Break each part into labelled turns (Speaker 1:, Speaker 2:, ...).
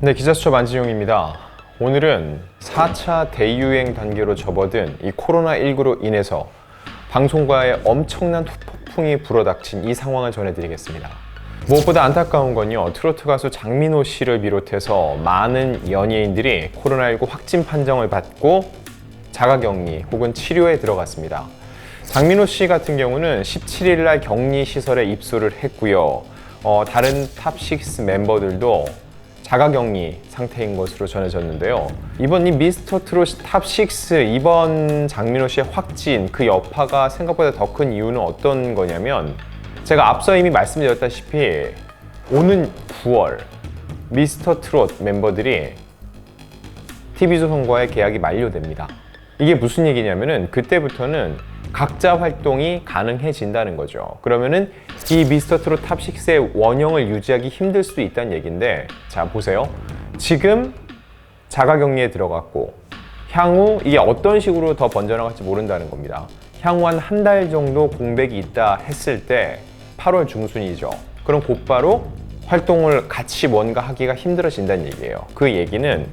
Speaker 1: 네, 기자수첩 안지용입니다. 오늘은 4차 대유행 단계로 접어든 이 코로나19로 인해서 방송과의 엄청난 폭풍이 불어닥친 이 상황을 전해드리겠습니다. 무엇보다 안타까운 건요, 트로트 가수 장민호 씨를 비롯해서 많은 연예인들이 코로나19 확진 판정을 받고 자가격리 혹은 치료에 들어갔습니다. 장민호 씨 같은 경우는 17일 날 격리 시설에 입소를 했고요. 어, 다른 탑6 멤버들도 자가격리 상태인 것으로 전해졌는데요. 이번 이 미스터 트롯 탑6 이번 장민호 씨의 확진 그 여파가 생각보다 더 큰 이유는 어떤 거냐면 제가 앞서 이미 말씀드렸다시피 오는 9월 미스터 트롯 멤버들이 TV조선과의 계약이 만료됩니다. 이게 무슨 얘기냐면은 그때부터는 각자 활동이 가능해진다는 거죠. 그러면은 이 미스터 트롯 탑6의 원형을 유지하기 힘들 수도 있다는 얘기인데 자 보세요. 지금 자가격리에 들어갔고 향후 이게 어떤 식으로 더 번져나갈지 모른다는 겁니다. 향후 한 한 달 정도 공백이 있다 했을 때 8월 중순이죠. 그럼 곧바로 활동을 같이 뭔가 하기가 힘들어진다는 얘기예요. 그 얘기는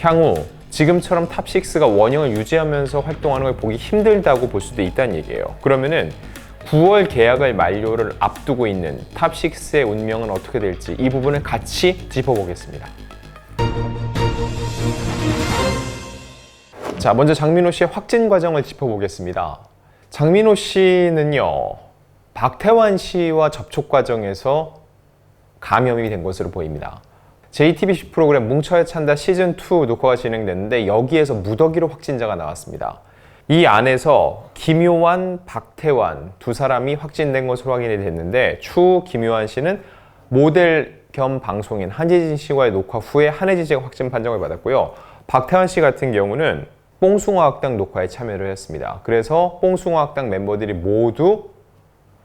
Speaker 1: 향후 지금처럼 탑6가 원형을 유지하면서 활동하는 걸 보기 힘들다고 볼 수도 있다는 얘기예요. 그러면은 9월 계약을 만료를 앞두고 있는 탑6의 운명은 어떻게 될지 이 부분을 같이 짚어보겠습니다. 자, 먼저 장민호 씨의 확진 과정을 짚어보겠습니다. 장민호 씨는요, 박태환 씨와 접촉 과정에서 감염이 된 것으로 보입니다. JTBC 프로그램 뭉쳐야 찬다 시즌2 녹화가 진행됐는데 여기에서 무더기로 확진자가 나왔습니다. 이 안에서 김효환, 박태환 두 사람이 확진된 것으로 확인이 됐는데 추후 김효환 씨는 모델 겸 방송인 한예진 씨와의 녹화 후에 한혜진 씨가 확진 판정을 받았고요. 박태환 씨 같은 경우는 뽕숭아학당 녹화에 참여를 했습니다. 그래서 뽕숭아학당 멤버들이 모두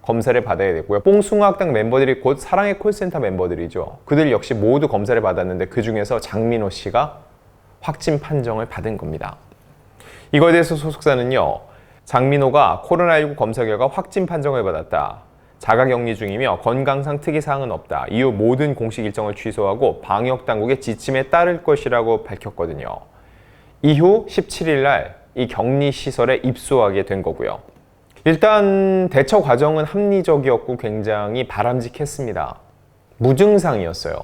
Speaker 1: 검사를 받아야 됐고요. 뽕숭아학당 멤버들이 곧 사랑의 콜센터 멤버들이죠. 그들 역시 모두 검사를 받았는데 그 중에서 장민호 씨가 확진 판정을 받은 겁니다. 이거에 대해서 소속사는요. 장민호가 코로나19 검사 결과 확진 판정을 받았다. 자가 격리 중이며 건강상 특이 사항은 없다. 이후 모든 공식 일정을 취소하고 방역 당국의 지침에 따를 것이라고 밝혔거든요. 이후 17일 날 이 격리 시설에 입소하게 된 거고요. 일단 대처 과정은 합리적이었고 굉장히 바람직했습니다. 무증상이었어요.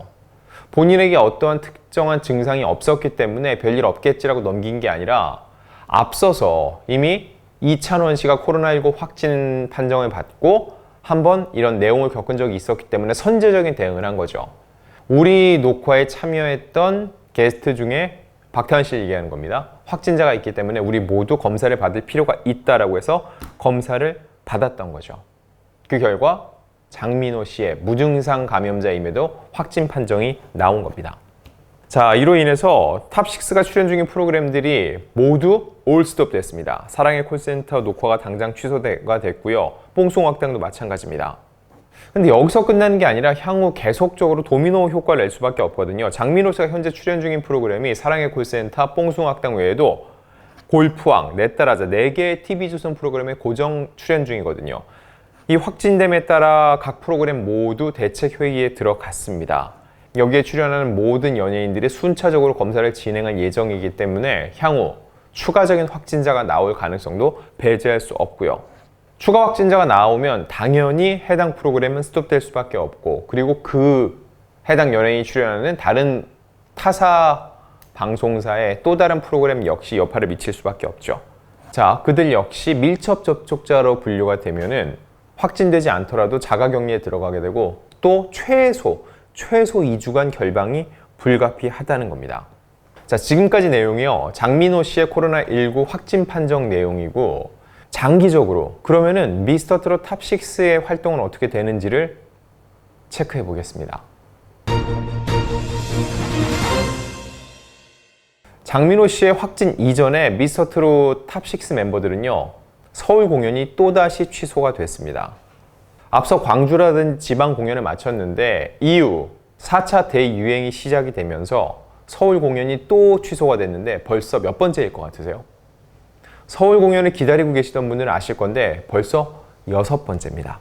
Speaker 1: 본인에게 어떠한 특정한 증상이 없었기 때문에 별일 없겠지라고 넘긴 게 아니라 앞서서 이미 이찬원 씨가 코로나19 확진 판정을 받고 한번 이런 내용을 겪은 적이 있었기 때문에 선제적인 대응을 한 거죠. 우리 녹화에 참여했던 게스트 중에 박태환 씨 얘기하는 겁니다. 확진자가 있기 때문에 우리 모두 검사를 받을 필요가 있다라고 해서 검사를 받았던 거죠. 그 결과 장민호 씨의 무증상 감염자임에도 확진 판정이 나온 겁니다. 자, 이로 인해서 탑6가 출연 중인 프로그램들이 모두 올스톱 됐습니다. 사랑의 콜센터 녹화가 당장 취소가 됐고요. 뽕송학당도 마찬가지입니다. 근데 여기서 끝나는 게 아니라 향후 계속적으로 도미노 효과를 낼 수밖에 없거든요. 장민호 씨가 현재 출연 중인 프로그램이 사랑의 콜센터, 뽕숭학당 외에도 골프왕, 내 따라자 4개의 TV조선 프로그램에 고정 출연 중이거든요. 이 확진됨에 따라 각 프로그램 모두 대책회의에 들어갔습니다. 여기에 출연하는 모든 연예인들이 순차적으로 검사를 진행할 예정이기 때문에 향후 추가적인 확진자가 나올 가능성도 배제할 수 없고요. 추가 확진자가 나오면 당연히 해당 프로그램은 스톱될 수밖에 없고 그리고 그 해당 연예인이 출연하는 다른 타사 방송사의 또 다른 프로그램 역시 여파를 미칠 수밖에 없죠. 자, 그들 역시 밀접 접촉자로 분류가 되면은 확진되지 않더라도 자가격리에 들어가게 되고 또 최소 최소 2주간 결방이 불가피하다는 겁니다. 자, 지금까지 내용이요. 장민호 씨의 코로나19 확진 판정 내용이고 장기적으로 그러면은 미스터 트롯 탑6의 활동은 어떻게 되는지를 체크해 보겠습니다. 장민호 씨의 확진 이전에 미스터 트롯 탑6 멤버들은요. 서울 공연이 또다시 취소가 됐습니다. 앞서 광주라든 지방 공연을 마쳤는데 이후 4차 대유행이 시작이 되면서 서울 공연이 또 취소가 됐는데 벌써 몇 번째일 것 같으세요? 서울 공연을 기다리고 계시던 분들은 아실 건데 벌써 여섯 번째입니다.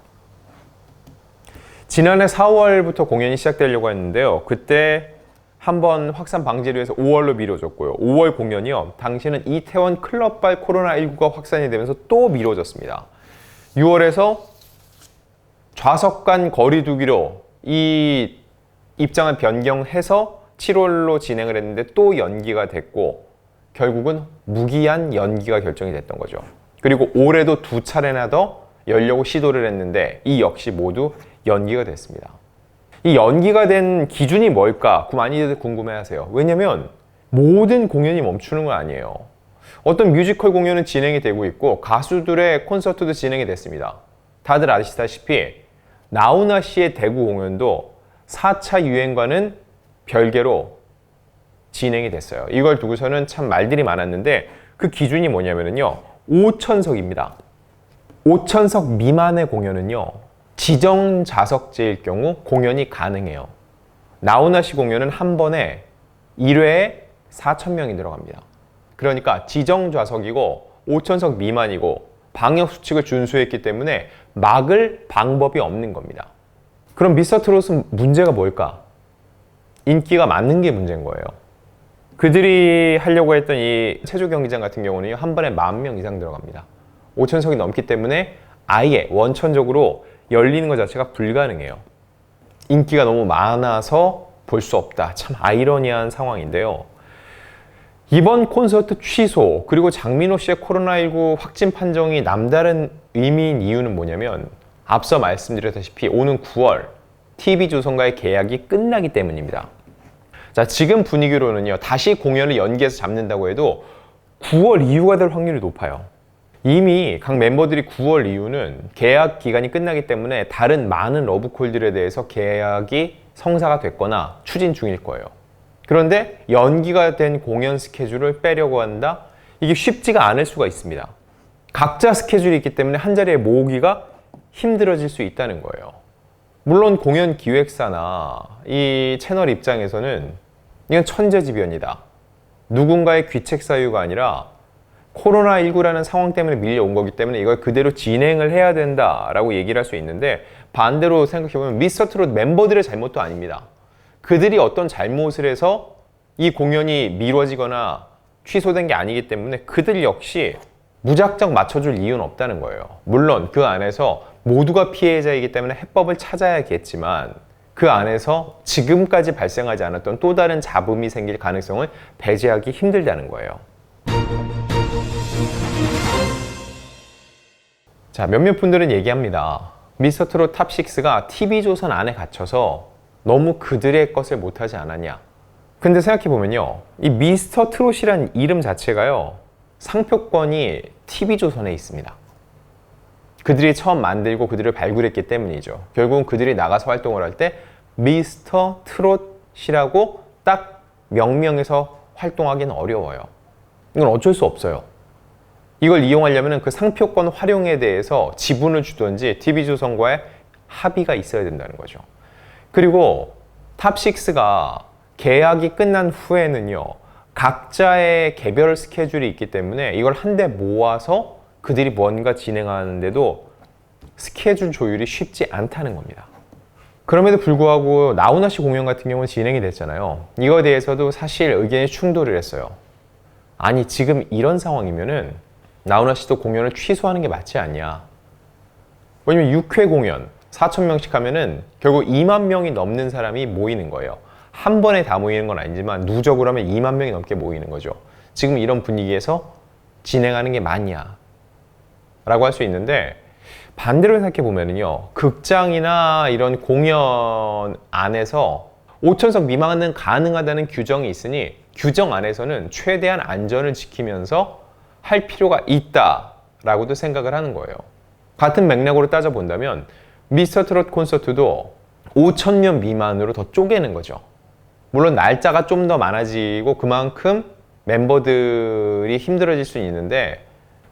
Speaker 1: 지난해 4월부터 공연이 시작되려고 했는데요. 그때 한번 확산 방지를 위해서 5월로 미뤄졌고요. 5월 공연이요. 당시는 이태원 클럽발 코로나19가 확산이 되면서 또 미뤄졌습니다. 6월에서 좌석 간 거리 두기로 이 입장을 변경해서 7월로 진행을 했는데 또 연기가 됐고 결국은 무기한 연기가 결정이 됐던 거죠. 그리고 올해도 두 차례나 더 열려고 시도를 했는데 이 역시 모두 연기가 됐습니다. 이 연기가 된 기준이 뭘까? 그 많이들 궁금해하세요. 왜냐면 모든 공연이 멈추는 건 아니에요. 어떤 뮤지컬 공연은 진행이 되고 있고 가수들의 콘서트도 진행이 됐습니다. 다들 아시다시피 나훈아 씨의 대구 공연도 4차 유행과는 별개로 진행이 됐어요. 이걸 두고서는 참 말들이 많았는데 그 기준이 뭐냐면요. 5천석입니다. 5천석 미만의 공연은요. 지정 좌석제일 경우 공연이 가능해요. 나훈아 씨 공연은 한 번에 1회에 4천 명이 들어갑니다. 그러니까 지정 좌석이고 5천석 미만이고 방역 수칙을 준수했기 때문에 막을 방법이 없는 겁니다. 그럼 미스터 트롯은 문제가 뭘까? 인기가 많은 게 문제인 거예요. 그들이 하려고 했던 이 체조 경기장 같은 경우는 한 번에 만 명 이상 들어갑니다. 5천석이 넘기 때문에 아예 원천적으로 열리는 것 자체가 불가능해요. 인기가 너무 많아서 볼 수 없다. 참 아이러니한 상황인데요. 이번 콘서트 취소 그리고 장민호 씨의 코로나19 확진 판정이 남다른 의미인 이유는 뭐냐면 앞서 말씀드렸다시피 오는 9월 TV조선과의 계약이 끝나기 때문입니다. 자, 지금 분위기로는요, 다시 공연을 연기해서 잡는다고 해도 9월 이후가 될 확률이 높아요. 이미 각 멤버들이 9월 이후는 계약 기간이 끝나기 때문에 다른 많은 러브콜들에 대해서 계약이 성사가 됐거나 추진 중일 거예요. 그런데 연기가 된 공연 스케줄을 빼려고 한다? 이게 쉽지가 않을 수가 있습니다. 각자 스케줄이 있기 때문에 한 자리에 모으기가 힘들어질 수 있다는 거예요. 물론 공연 기획사나 이 채널 입장에서는 이건 천재지변이다. 누군가의 귀책 사유가 아니라 코로나19라는 상황 때문에 밀려온 거기 때문에 이걸 그대로 진행을 해야 된다라고 얘기를 할 수 있는데 반대로 생각해보면 미스터 트롯 멤버들의 잘못도 아닙니다. 그들이 어떤 잘못을 해서 이 공연이 미뤄지거나 취소된 게 아니기 때문에 그들 역시 무작정 맞춰줄 이유는 없다는 거예요. 물론 그 안에서 모두가 피해자이기 때문에 해법을 찾아야겠지만 그 안에서 지금까지 발생하지 않았던 또 다른 잡음이 생길 가능성을 배제하기 힘들다는 거예요. 자, 몇몇 분들은 얘기합니다. 미스터 트롯 탑6가 TV조선 안에 갇혀서 너무 그들의 것을 못하지 않았냐. 근데 생각해보면요. 이 미스터 트롯이란 이름 자체가요. 상표권이 TV조선에 있습니다. 그들이 처음 만들고 그들을 발굴했기 때문이죠. 결국은 그들이 나가서 활동을 할 때 미스터 트롯이라고 딱 명명해서 활동하기는 어려워요. 이건 어쩔 수 없어요. 이걸 이용하려면 그 상표권 활용에 대해서 지분을 주든지 TV조선과의 합의가 있어야 된다는 거죠. 그리고 탑6가 계약이 끝난 후에는요, 각자의 개별 스케줄이 있기 때문에 이걸 한데 모아서 그들이 뭔가 진행하는데도 스케줄 조율이 쉽지 않다는 겁니다. 그럼에도 불구하고 나훈아 씨 공연 같은 경우는 진행이 됐잖아요. 이거에 대해서도 사실 의견이 충돌을 했어요. 아니, 지금 이런 상황이면은 나훈아 씨도 공연을 취소하는 게 맞지 않냐. 왜냐면 6회 공연, 4천 명씩 하면은 결국 2만 명이 넘는 사람이 모이는 거예요. 한 번에 다 모이는 건 아니지만 누적으로 하면 2만 명이 넘게 모이는 거죠. 지금 이런 분위기에서 진행하는 게 맞냐? 라고 할 수 있는데 반대로 생각해 보면은요. 극장이나 이런 공연 안에서 5천석 미만은 가능하다는 규정이 있으니 규정 안에서는 최대한 안전을 지키면서 할 필요가 있다라고도 생각을 하는 거예요. 같은 맥락으로 따져본다면 미스터 트롯 콘서트도 5천 명 미만으로 더 쪼개는 거죠. 물론 날짜가 좀 더 많아지고 그만큼 멤버들이 힘들어질 수는 있는데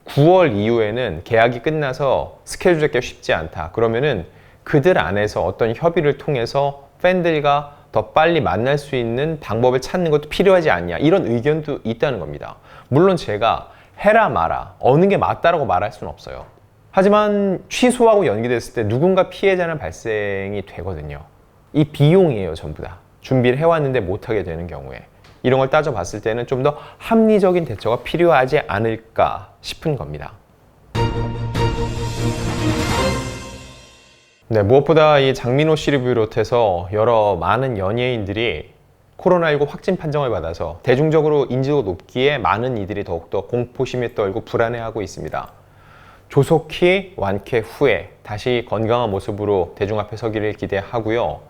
Speaker 1: 9월 이후에는 계약이 끝나서 스케줄 잡기가 쉽지 않다. 그러면은 그들 안에서 어떤 협의를 통해서 팬들과 더 빨리 만날 수 있는 방법을 찾는 것도 필요하지 않냐. 이런 의견도 있다는 겁니다. 물론 제가 해라 마라 어느 게 맞다라고 말할 수는 없어요. 하지만 취소하고 연기됐을 때 누군가 피해자는 발생이 되거든요. 이 비용이에요, 전부 다. 준비를 해왔는데 못하게 되는 경우에 이런 걸 따져봤을 때는 좀 더 합리적인 대처가 필요하지 않을까 싶은 겁니다. 네, 무엇보다 이 장민호 씨를 비롯해서 여러 많은 연예인들이 코로나19 확진 판정을 받아서 대중적으로 인지도 높기에 많은 이들이 더욱더 공포심에 떨고 불안해하고 있습니다. 조속히 완쾌 후에 다시 건강한 모습으로 대중 앞에 서기를 기대하고요.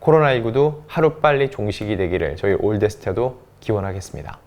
Speaker 1: 코로나19도 하루빨리 종식이 되기를 저희 올데스타도 기원하겠습니다.